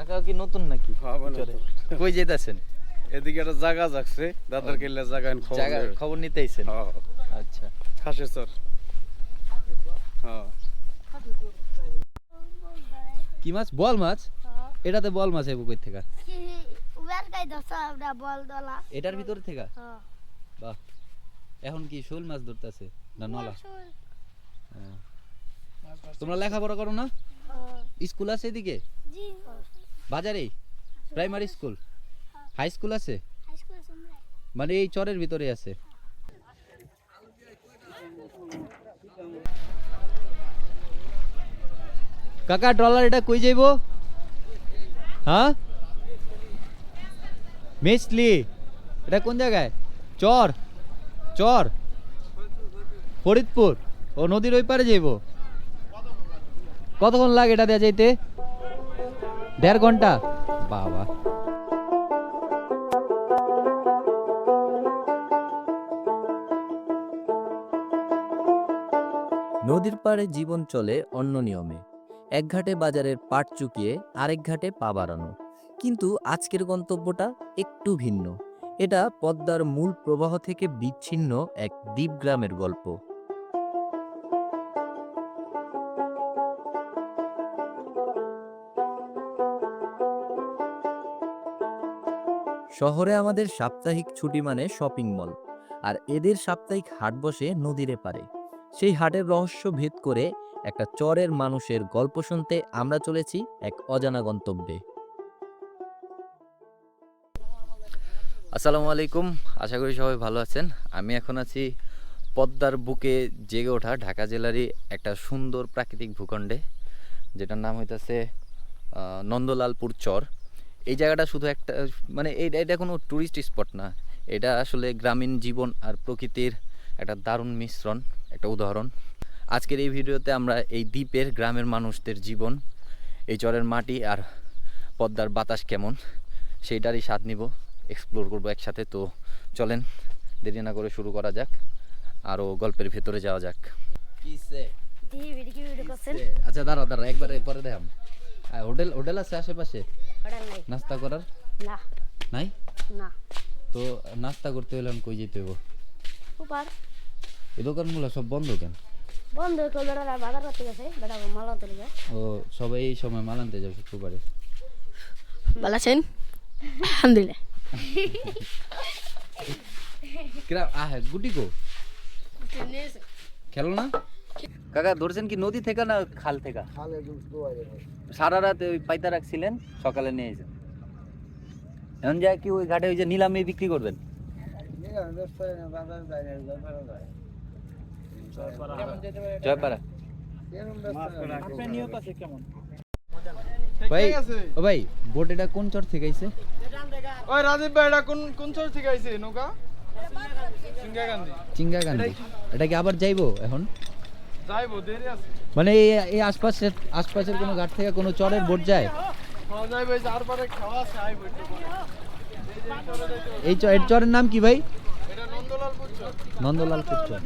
কাকা কি নতুন নাকি? হ্যাঁ। কই যেতেছেন? এদিকে একটা জায়গা যাচ্ছে দাদার কেল্লা জায়গা এখন খবর নিতে আইছেন? হ্যাঁ আচ্ছা। খাসে চর হ্যাঁ। কি মাছ? বল মাছ। এটাতে বল মাছ এবো কই থেকে? এটার ভিতর থেকে? হ্যাঁ। বাহ। এখন কি শোল মাছ ধরতেছে না নলা? হ্যাঁ। তোমরা লেখাপড়া করো না? স্কুল আছে এদিকে? জি। বাজারে? প্রাইমারি স্কুল হাই স্কুল আছে? শুনলে মানে এই চরের ভিতরে আছে। কাকা ট্রলার এটা কই যাইব? হ্যাঁ? মেসলি এটা কোন জায়গায়? চর। চর। ফরিদপুর। ও নদীর ওই পারে যাইব। কতক্ষণ লাগে এটা দেওয়া যাইতে? দেড় ঘণ্টা। বাবা। নদীর পাড়ে জীবন চলে অন্য নিয়মে। এক ঘাটে বাজারের পাট চুকিয়ে আরেক ঘাটে পা বাড়ানো। কিন্তু আজকের গন্তব্যটা একটু ভিন্ন। এটা পদ্মার মূল প্রবাহ থেকে বিচ্ছিন্ন এক দ্বীপ গ্রামের গল্প। শহরে আমাদের সাপ্তাহিক ছুটি মানে শপিং মল, আর এদের সাপ্তাহিক হাট বসে নদীর পারে। সেই হাটের রহস্য ভেদ করে একটা চরের মানুষের গল্প শুনতে আমরা চলেছি এক অজানা গন্তব্যে। আসসালামু আলাইকুম, আশা করি সবাই ভালো আছেন। আমি এখন আছি পদ্মার বুকে জেগে ওঠা ঢাকা জেলারই একটা সুন্দর প্রাকৃতিক ভূখণ্ডে, যেটার নাম হইতাছে নন্দলালপুর চর। এই জায়গাটা শুধু একটা মানে এটা কোনো ট্যুরিস্ট স্পট না। এটা আসলে গ্রামীণ জীবন আর প্রকৃতির একটা দারুণ মিশ্রণ একটা উদাহরণ। আজকের এই ভিডিওতে আমরা এই দ্বীপের গ্রামের মানুষদের জীবন এই চরের মাটি আর পদ্মার বাতাস কেমন সেইটারই স্বাদ নিব এক্সপ্লোর করব একসাথে। তো চলেন দেরি না করে শুরু করা যাক আরও গল্পের ভেতরে যাওয়া যাক। আচ্ছা দাঁড়াও দাঁড়াও একবারে পরে দেখাম। হোটেল হোটেল আছে আশেপাশে? নাই। নাস্তা করার? না। নাই? না। তো নাস্তা করতে হলে আমি কই যেতে হব উপার? এই দোকানগুলো সব বন্ধ কেন? বন্ধ করে বেড়া বাজার করতে গেছে। বেড়া মালা ও সবাই এই সময় মাল আনতে যাও শুক্রবারে। ভালো আছেন আলহামদুলিল্লাহ। কিরা আহ গুটি কো? খেলো না? কাকা ধরছেন কি নদী থেকে না খাল থেকে? সারা রাত ওই পাইতা রাখছিলেন সকালে নিয়ে এসেছেন। এখন যা কি ওই ঘাটে ওই যে নিলামে বিক্রি করবেন? জয়পাড়া। ভাই ও ভাই বোট এটা কোন চর থেকে আইছে? ওই রাজীব ভাই এটা কোন কোন চর থেকে আইছে নৌকা? এটা কি আবার যাইবো এখন? মানে এই এই আশপাশের কোনো ঘাট থেকে কোনো চরের বোট যায়? এই পরে। এই এর চরের নাম কি ভাই? নন্দলাল চর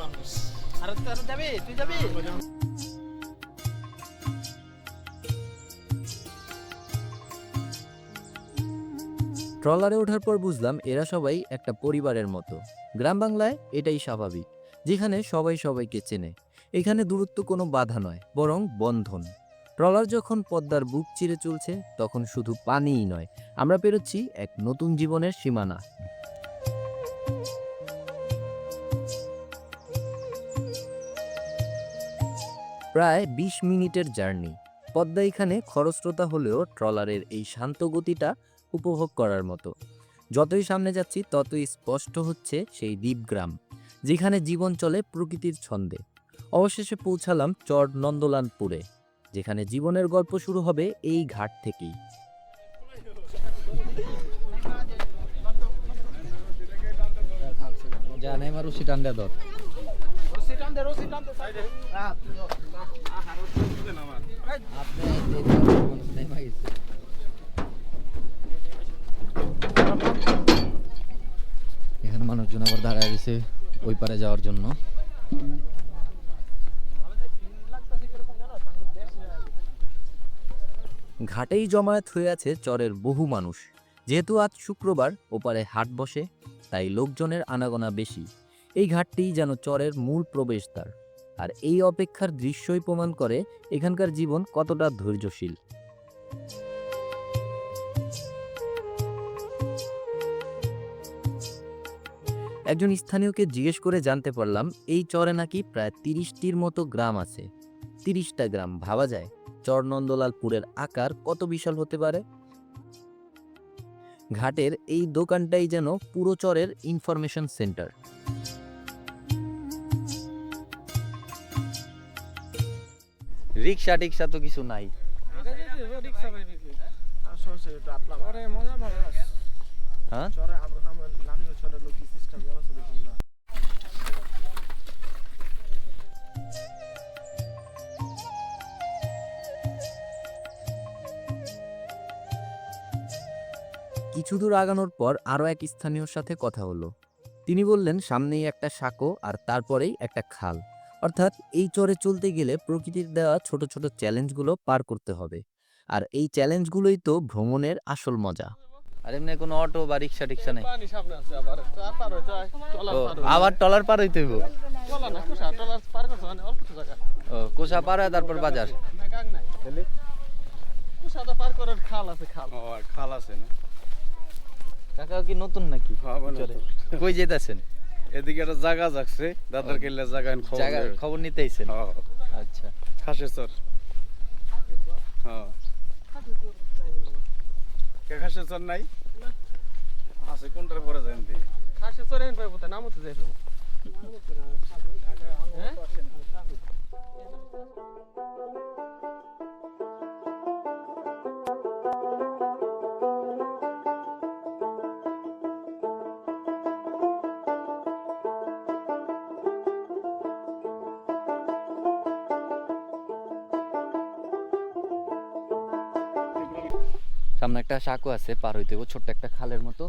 মানুষ। আরে তুই যাবি? তুই যাবি? ট্রলারে ওঠার পর বুঝলাম এরা সবাই একটা পরিবারের মতো। গ্রাম বাংলায় এটাই স্বাভাবিক, যেখানে সবাই সবাইকে চেনে। এখানে দূরত্ব কোনো বাধা নয়, বরং বন্ধন। ট্রলার যখন পদ্মার বুক চিরে চলছে, তখন শুধু পানিই নয়, আমরা পেরোচ্ছি এক নতুন জীবনের সীমানা। প্রায় বিশ মিনিটের জার্নি। পদ্মা এখানে খরস্রোতা হলেও ট্রলারের এই শান্ত গতিটা উপভোগ করার মতো যতই সামনে যাচ্ছি ততই স্পষ্ট হচ্ছে সেই দ্বীপগ্রাম যেখানে জীবন চলে প্রকৃতির ছন্দে অবশেষে পৌঁছালাম চর নন্দলানপুরে যেখানে জীবনের গল্প শুরু হবে এই ঘাট থেকেই যা নেই মারু সিটান দে ধর রসি টান দে রসি টান দে সাইডে আপনি এই চরের মানুষ নেমে গেছে। এখানে মানুষজন আবার দাঁড়ায় রয়েছে ওই পারে যাওয়ার জন্য। ঘাটেই জমায়েত হয়ে আছে চরের বহু মানুষ। যেহেতু আজ শুক্রবার, ওপারে হাট বসে, তাই লোকজনের আনাগোনা বেশি। এই ঘাটটিই যেন চরের মূল প্রবেশদ্বার। আর এই অপেক্ষার দৃশ্যই প্রমাণ করে এখানকার জীবন কতটা ধৈর্যশীল। একজন স্থানীয়কে জিজ্ঞেস করে জানতে পারলাম এই চরে নাকি প্রায় তিরিশটির মতো গ্রাম আছে। তিরিশটা গ্রাম ভাবা যায়। চর নন্দলালপুরের আকার কত বিশাল হতে পারে? ঘাটের এই দোকানটাই যেন পুরো চরের ইনফরমেশন সেন্টার রিক্সা টিক্সা তো কিছু নাই। হ্যাঁ? কিছু দূর আগানোর পর আরও এক স্থানীয়র সাথে কথা হলো। তিনি বললেন সামনেই একটা সাঁকো আর তারপরেই একটা খাল। অর্থাৎ এই চরে চলতে গেলে প্রকৃতির দেওয়া ছোট ছোট চ্যালেঞ্জগুলো পার করতে হবে। আর এই চ্যালেঞ্জগুলোই তো ভ্রমণের আসল মজা। আর এমনি কোনো অটো বা রিক্সা টিক্সা নেই। পানি সামনে আছে আবার টলার ও পার হইতে আবার টলার পার হইতে হইব? টলার না কুসা টলার পার করতে অল্প একটু জায়গা। ও কোষা পার হয় তারপর বাজার। না গাং নাই। তাহলে? কুসাটা পার করার খাল আছে খাল। ও আর খাল আছে না। কাকা কি নতুন নাকি? হ্যাঁ? কই যেতেছেন? এদিকে একটা জায়গা যাচ্ছে দাদার কেল্লা জায়গা খবর খবর নিতে আইছেন? হ্যাঁ, আচ্ছা। খাসের চর। হ্যাঁ। কে খাসের চর নাই? আছে কোনটার পরে যাই দি খাসে চরে হেন পাইবো তা নামও তো যাইবো হ্যাঁ? সামনে একটা সাঁকো আছে, পার হইতে হইব ছোট্ট একটা খালের মতো।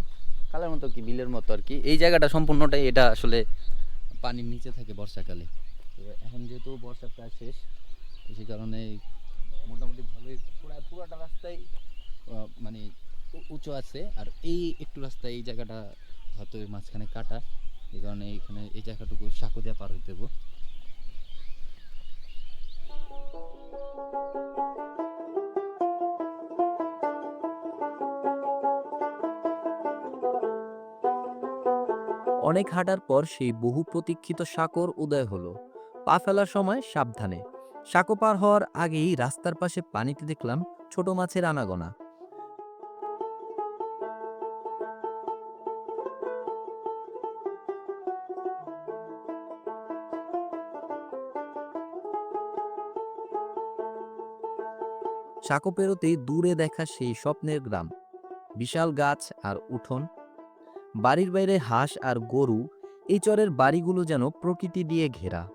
খালের মতো কি, বিলের মতো আর কি। এই জায়গাটা সম্পূর্ণটাই এটা আসলে পানির নিচে থাকে বর্ষাকালে। তো এখন যেহেতু বর্ষা প্রায় শেষ, তো সেই কারণে মোটামুটি ভালোই পুরা, পুরাটা রাস্তায় মানে উঁচু আছে। আর এই একটু রাস্তায় এই জায়গাটা হয়তো মাঝখানে কাটা। এই কারণে এখানে এই জায়গাটুকু সাঁকো দিয়ে পার হইতে অনেক হাঁটার পর সেই বহু প্রতীক্ষিত সাঁকোর উদয় হলো। পা ফেলার সময় সাবধানে। সাঁকো পার হওয়ার আগেই রাস্তার পাশে পানিতে দেখলাম ছোট মাছের আনাগোনা। সাঁকো পেরোতেই দূরে দেখা সেই স্বপ্নের গ্রাম। বিশাল গাছ আর উঠোন বাড়ির বাইরে হাঁস আর গরু, এই চরের বাড়িগুলো যেন প্রকৃতি দিয়ে ঘেরা।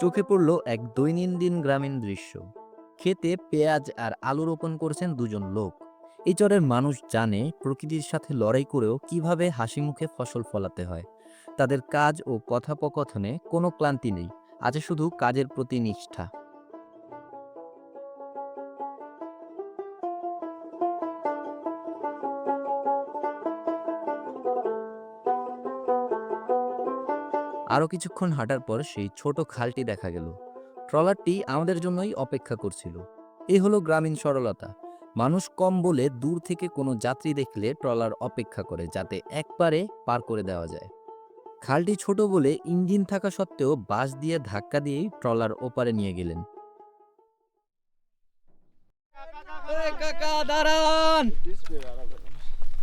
চোখে পড়ল এক দৈনন্দিন গ্রামীণ দৃশ্য। খেতে পেঁয়াজ আর আলু রোপণ করছেন দুজন লোক। এই চরের মানুষ জানে প্রকৃতির সাথে লড়াই করেও কীভাবে হাসি মুখে ফসল ফলাতে হয়। তাদের কাজ ও কথোপকথনে কোনো ক্লান্তি নেই, আছে শুধু কাজের প্রতি নিষ্ঠা। আরও কিছুক্ষণ হাঁটার পর সেই ছোট খালটি দেখা গেল। ট্রলারটি আমাদের জন্যই অপেক্ষা করছিল। এই হলো গ্রামীণ সরলতা। মানুষ কম বলে দূর থেকে কোনো যাত্রী দেখলে ট্রলার অপেক্ষা করে যাতে একবারে পার করে দেওয়া যায়। খালটি ছোট বলে ইঞ্জিন থাকা সত্ত্বেও বাস দিয়ে ধাক্কা দিয়েই ট্রলার ওপারে নিয়ে গেলেন। কাকা দাঁড়ান।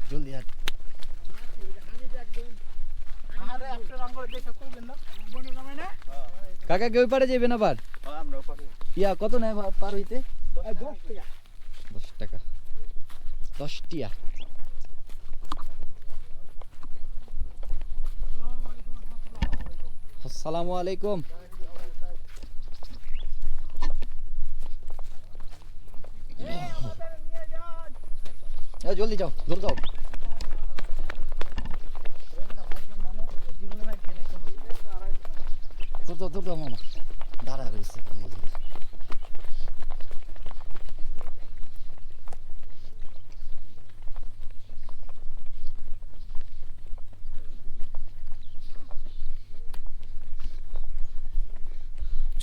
জলদি হাঁট। কাকা কেউ পারে যাবেন আবার? ইয়া কত নেয় পার হইতে? দশ টাকা। দশ টাকা। দশ টিয়া আসসালামু আলাইকুম। জলদি যাও জল যাও। দূর দাও দূর দাও মামা। দাঁড়া রয়েছে।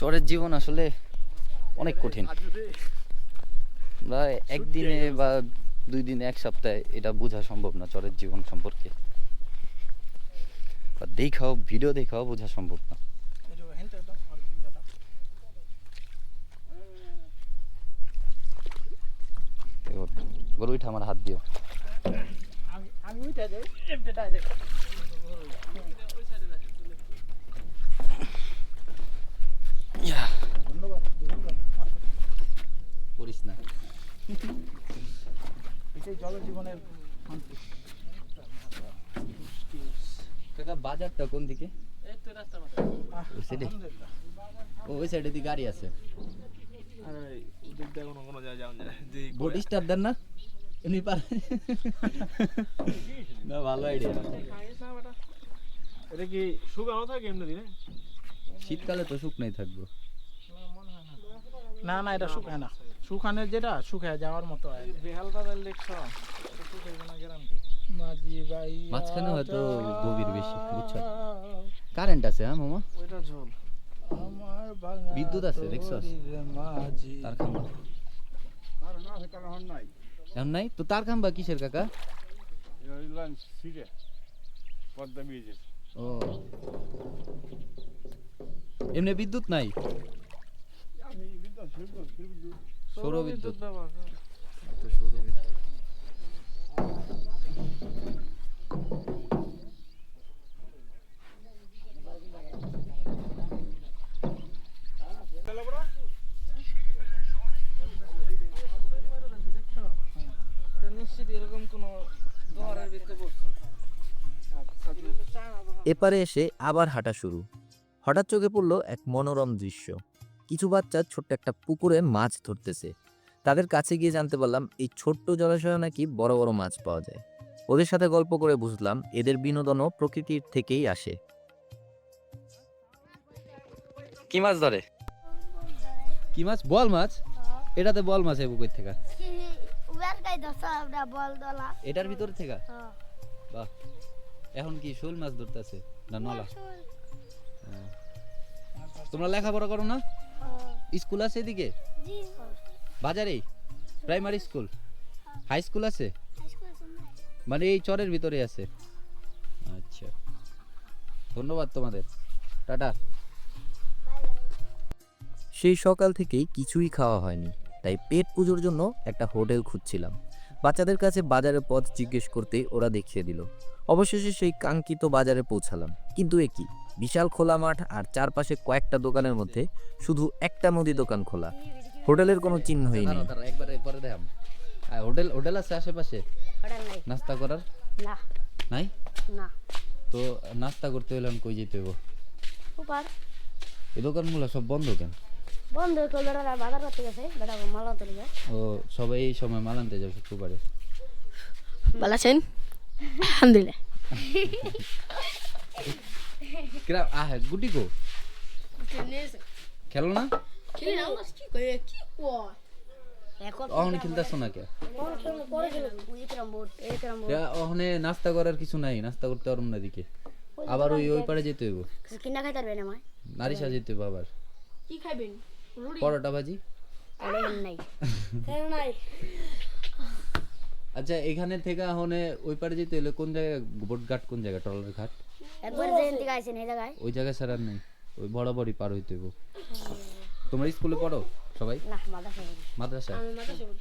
চরের জীবন আসলে অনেক কঠিন। আমরা একদিনে বা দুই দিনে, এক সপ্তাহে এটা বোঝা সম্ভব না চরের জীবন সম্পর্কে। বা দেখাও, ভিডিও দেখাও বোঝা সম্ভব না। এবার গরু উঠে আমার হাত দিও। ইয়া। করিস না জলজীবনের কাকা বাজারটা কোন দিকে? ওই সাইডে ও ওই সাইডে দিয়ে গাড়ি আছে। কোনো কোনো জায়গায় যাওয়া যায় বোট স্টার দেন না। এমনি পারে না ভালো আইডিয়া এটা কি শুকানো থাকে এমনি দিনে? শীতকালে তো শুকনাই থাকব। না না এটা শুকায় না। শুকানের যেটা শুকায় যাওয়ার মতো হয় বেহাল বাজার দেখছ গ্যারান্টি মাঝি ভাই মাঝখানে হয়তো গভীর বেশি বুঝছ? কারেন্ট আছে হ্যাঁ মামা? ওইটা ঝোল। আমার ভাঙা বিদ্যুৎ আছে, মাঝি। তার খাম্বা আর না আছে কারণ হন নাই। এমন নাই? তো তার খাম্বা কিসের কাকা? ও। এমনি বিদ্যুৎ নাই? আমি বিদ্যুৎ বিদ্যুৎ বিদ্যুৎ সৌর বিদ্যুৎ ব্যবহার তো সৌর বিদ্যুৎ এটা নিশ্চিত এরকম কোনো ঘরের ভিতরে পড়ছে এপারে এসে আবার হাঁটা শুরু। হঠাৎ চোখে পড়ল এক মনোরম দৃশ্য। কিছু বাচ্চা ছোট্ট একটা পুকুরে মাছ ধরতেছে। তাদের কাছে গিয়ে জানতে পারলাম এই ছোট্ট জলাশয়ে নাকি বড় বড় মাছ পাওয়া যায়। ওদের সাথে গল্প করে বুঝলাম এদের বিনোদনও প্রকৃতির থেকেই আসে। কি মাছ ধরে? কি মাছ? বল মাছ? এটাতে বল মাছ এই পুকুর থেকে? উয়ার গাই দশা আমরা বল দলা। এটার ভিতর থেকে? হ্যাঁ। বাহ। এখন কি শোল মাছ ধরতেছে না নলা? হ্যাঁ। তোমরা লেখাপড়া করো না? স্কুল আছে এদিকে? বাজারে? Primary school? হাই স্কুল আছে? মানে এই চরের ভিতরে আছে। আচ্ছা। ধন্যবাদ তোমাদের। টাটা। সেই সকাল থেকেই কিছুই খাওয়া হয়নি। তাই পেট পুজোর জন্য একটা হোটেল খুঁজছিলাম। বাচ্চাদের কাছে বাজারের পথ জিজ্ঞেস করতে ওরা দেখিয়ে দিল। অবশেষে সেই কাঙ্ক্ষিত বাজারে পৌঁছালাম। কিন্তু এ কি? বিশাল খোলা মাঠ আর চারপাশে কয়েকটা দোকানের মধ্যে শুধু একটা মুদি দোকান খোলা। হোটেলের কোনো চিহ্নই নেই। দেখাম। আর হোটেল হোটেল আছে আশেপাশে? হোটেল নাই। নাস্তা করার? না। নাই? না। তো নাস্তা করতে হলে আমি কই যেতে হইব? উপার? এই দোকানগুলো সব বন্ধ কেন? বন্ধ করে বেড়ারা বাজার করতে গেছে বেড়া মালা তুলে যায় ও সবাই এই সময় মাল আনতে যাবে শুক্রবারে। ভালো আছেন আলহামদুলিল্লাহ। কিরা আহ গুটি গো। খেলো না? অহনে খেলতেছো না কে ওখানে নাস্তা করার কিছু নাই। নাস্তা করতে পারব না দিকে আবার ওই ওই পারে যেতে হইব। কিনা খাইতে পারবে না মায় নারিশা যেতে হইব আবার। কি খাইবেন? পরোটা ভাজি। নাই। নাই। আচ্ছা এখানে থেকে ওখানে ওই পারে যেতে হলে কোন জায়গায় বোট ঘাট কোন জায়গা ট্রলার ঘাট? একবার যে দিকে আইছেন এই জায়গায়? ওই জায়গায় আর নেই। ওই বরাবরই পার হইতে হইব। তোমরা স্কুলে পড়ো সবাই? না মাদ্রাসা করি মাদ্রাসা আমি মাদ্রাসা করি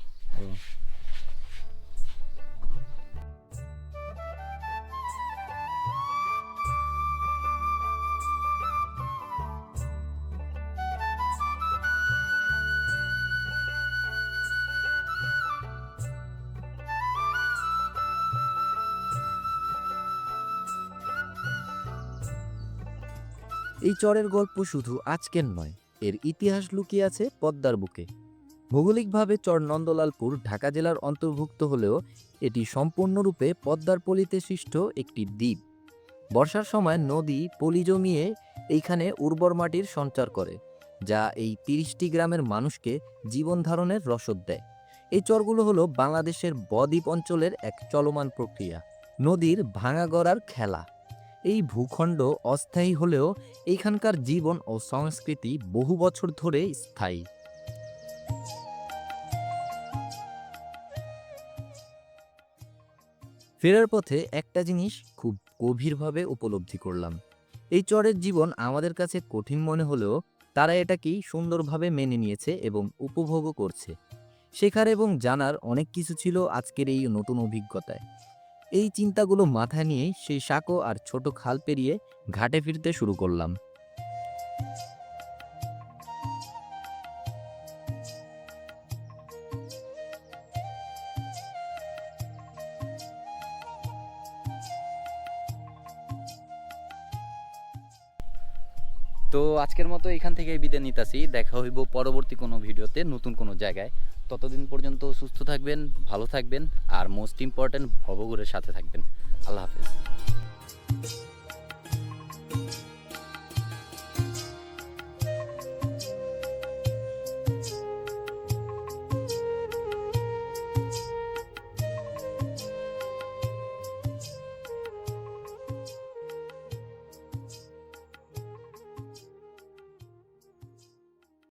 এই চরের গল্প শুধু আজকের নয়, এর ইতিহাস লুকিয়ে আছে পদ্মার বুকে। ভৌগোলিকভাবে চর নন্দলালপুর ঢাকা জেলার অন্তর্ভুক্ত হলেও এটি সম্পূর্ণরূপে পদ্মার পলিতে সৃষ্ট একটি দ্বীপ। বর্ষার সময় নদী, পলি জমিয়ে এইখানে উর্বর মাটির সঞ্চার করে, যা এই তিরিশটি গ্রামের মানুষকে জীবন ধারণের রসদ দেয়। এই চরগুলো হলো বাংলাদেশের বদ্বীপ অঞ্চলের এক চলমান প্রক্রিয়া। নদীর ভাঙা গড়ার খেলা। এই ভূখণ্ড অস্থায়ী হলেও এখানকার জীবন ও সংস্কৃতি বহু বছর ধরে স্থায়ী। ফেরার পথে একটা জিনিস খুব গভীরভাবে উপলব্ধি করলাম। এই চরের জীবন আমাদের কাছে কঠিন মনে হলেও তারা এটাকেই সুন্দরভাবে মেনে নিয়েছে এবং উপভোগও করছে। শেখার এবং জানার অনেক কিছু ছিল আজকের এই নতুন অভিজ্ঞতায়। এই চিন্তাগুলো মাথায় নিয়ে সেই সাঁকো আর ছোট খাল পেরিয়ে ঘাটে ফিরতে শুরু করলাম। তো আজকের মতো এখান থেকে বিদায় নিতাছি। দেখা হইব পরবর্তী কোনো ভিডিওতে নতুন কোনো জায়গায়। ততদিন পর্যন্ত সুস্থ থাকবেন ভালো থাকবেন আর মোস্ট ইম্পর্ট্যান্ট ভবগুরের সাথে থাকবেন। আল্লাহ হাফেজ।